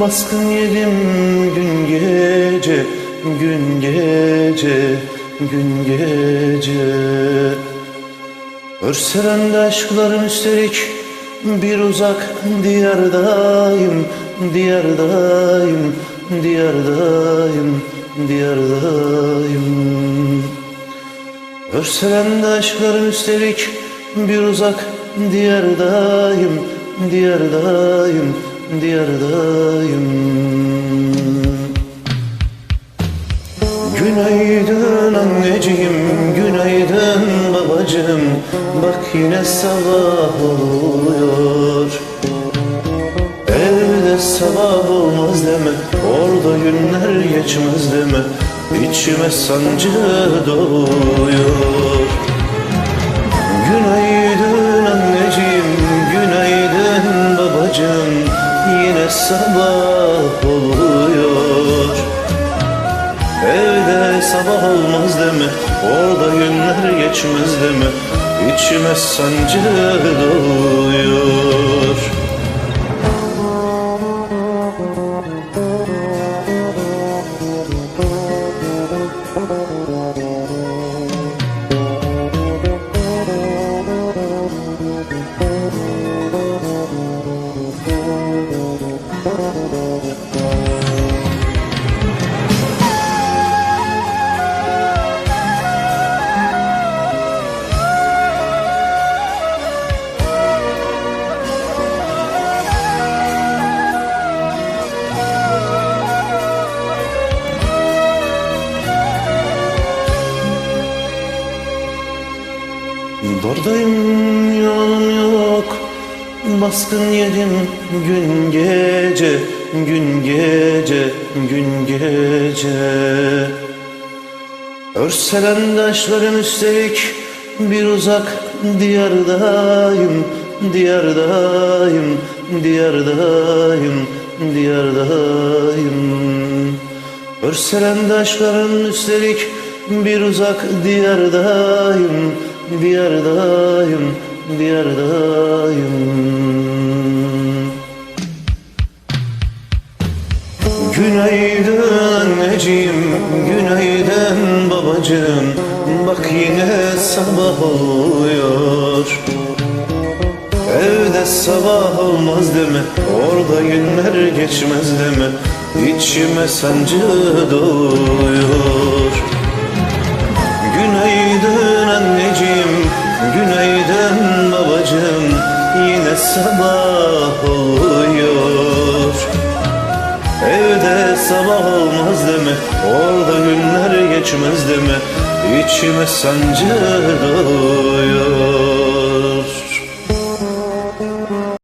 Baskın yedim gün gece, gün gece, gün gece Örselen de aşkların üstelik bir uzak diyardayım, diyardayım, diyardayım, diyardayım. Örselen de aşkların üstelik bir uzak diyardayım, diyardayım, diyardayım. Günaydın anneciğim, günaydın babacığım. Bak yine sabah oluyor. Evde sabah olmaz deme Orada günler geçmez deme. İçime sancı doğuyor sabah oluyor. Evde sabah olmaz deme Orada günler geçmez deme. İçime sancı doğuyor Dordayım yolum yok. Baskın yedim gün gece Gün gece Gün gece. Örselen taşların üstelik Bir uzak diyardayım Diyardayım Diyardayım Diyardayım. Örselen taşların üstelik Bir uzak diyardayım Diyardayım Diyardayım. Günaydın anneciğim, günaydın babacığım. Bak yine sabah oluyor. Evde sabah olmaz deme, orada günler geçmez deme. İçime sancı doğuyor sabah olmaz deme Orada günler geçmez deme. İçime sancı doğuyor